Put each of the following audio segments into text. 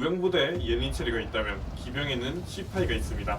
보병부대에 예니체리가 있다면 기병에는 시파이가 있습니다.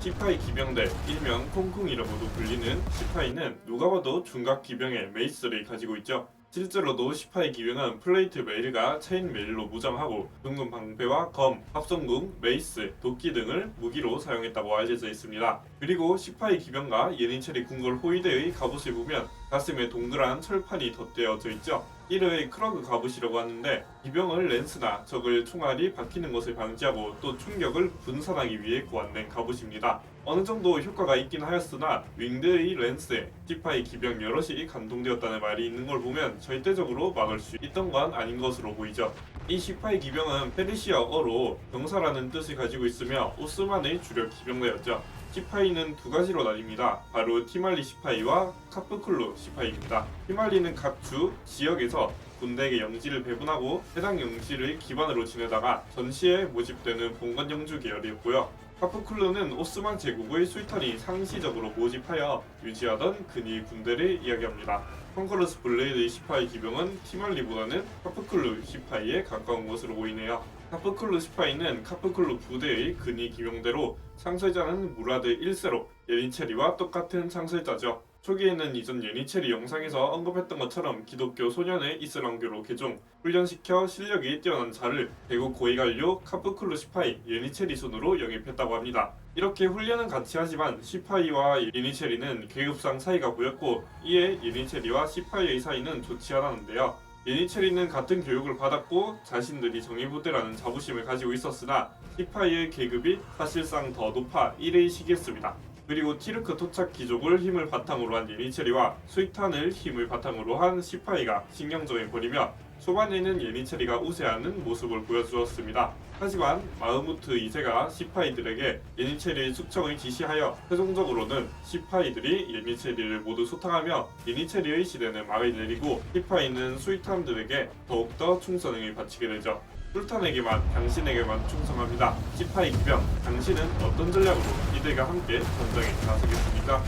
시파이 기병대, 일명 콩콩이라고도 불리는 시파이는 누가 봐도 중각 기병의 메이스를 가지고 있죠. 실제로도 시파이 기병은 플레이트 메일과 체인 메일로 무장하고 둥근 방패와 검, 합성궁, 메이스, 도끼 등을 무기로 사용했다고 알려져 있습니다. 그리고 시파이 기병과 예닌체리 궁궐 호위대의 갑옷을 보면 가슴에 동그란 철판이 덧대어져 있죠. 이를 크러그 갑옷이라고 하는데 기병을 렌스나 적을 총알이 박히는 것을 방지하고 또 충격을 분산하기 위해 고안된 갑옷입니다. 어느 정도 효과가 있긴 하였으나 윙드의 렌스에 시파이 기병 여럿이 감동되었다는 말이 있는 걸 보면 절대적으로 막을 수 있던 건 아닌 것으로 보이죠. 이 시파이 기병은 페르시아어로 병사라는 뜻을 가지고 있으며 오스만의 주력 기병대였죠. 시파이는 두 가지로 나뉩니다. 바로 티말리 시파이와 카프쿨루 시파이입니다. 티말리는 각 주 지역에서 군대에게 영지를 배분하고 해당 영지를 기반으로 지내다가 전시에 모집되는 봉건 영주 계열이었고요. 카프쿨루는 오스만 제국의 술탄이 상시적으로 모집하여 유지하던 근위 군대를 이야기합니다. 펑커러스 블레이드의 시파이 기병은 티말리보다는 카프쿨루 시파이에 가까운 것으로 보이네요. 카프쿨루 시파이는 카프쿨루 부대의 근위 기병대로 창설자는 무라드 1세로 예니체리와 똑같은 창설자죠. 초기에는 이전 예니체리 영상에서 언급했던 것처럼 기독교 소년을 이슬람교로 개종, 훈련시켜 실력이 뛰어난 자를 대국 고위관료 카프쿨루 시파이 예니체리 손으로 영입했다고 합니다. 이렇게 훈련은 같이 하지만 시파이와 예니체리는 계급상 사이가 보였고 이에 예니체리와 시파이의 사이는 좋지 않았는데요. 예니체리는 같은 교육을 받았고 자신들이 정예부대라는 자부심을 가지고 있었으나 시파이의 계급이 사실상 더 높아 이를 시기했습니다. 그리고 티르크 토착 귀족을 힘을 바탕으로 한 예니체리와 수익탄을 힘을 바탕으로 한 시파이가 신경전을 벌이며 초반에는 예니체리가 우세하는 모습을 보여주었습니다. 하지만 마흐무트 2세가 시파이들에게 예니체리의 숙청을 지시하여 최종적으로는 시파이들이 예니체리를 모두 소탕하며 예니체리의 시대는 막을 내리고 시파이는 수익탄들에게 더욱더 충성을 바치게 되죠. 술탄에게만 당신에게만 충성합니다. 시파이 기병, 당신은 어떤 전략으로 이들과 함께 전장에 나서겠습니까?